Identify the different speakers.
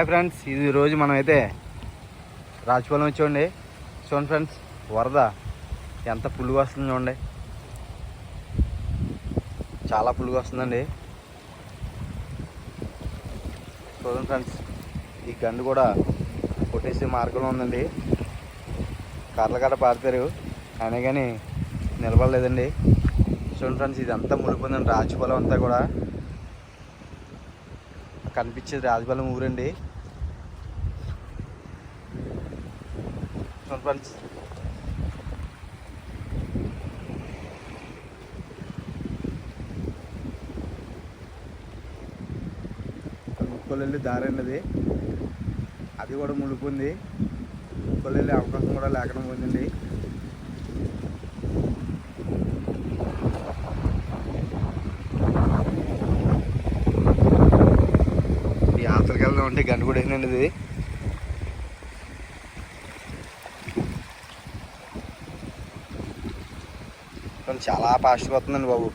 Speaker 1: Hi friends ఇది రోజు మనమైతే రాజపాలెం వచ్చేయండి చూడండి ఫ్రెండ్స్ వరద ఎంత పులుగు వస్తుంది చూడండి. చాలా పులుగు వస్తుందండి. చూడండి ఫ్రెండ్స్ ఈ గండు కూడా కొట్టేసే మార్గంలో ఉందండి. కర్రలు గట్ట పారిపోయారు అయినా కానీ నిలబడలేదండి. చూడండి ఫ్రెండ్స్ ఇదంతా మునిపోయిందండి రాజపాలెం అంతా కూడా. కనిపించేది రాజపాలెం ఊరండి. ఫ్రెండ్స్. ముక్కలు దారి అన్నది. అది కూడా మునిపోయింది ముక్కలు అవకాశం కూడా లేకుండా పోయిందండి. ఈ వెళ్దాం అంటే గంట కూడా ఏంటండి ఇది చాలా ఫాస్ట్గా వస్తుందండి బాబు.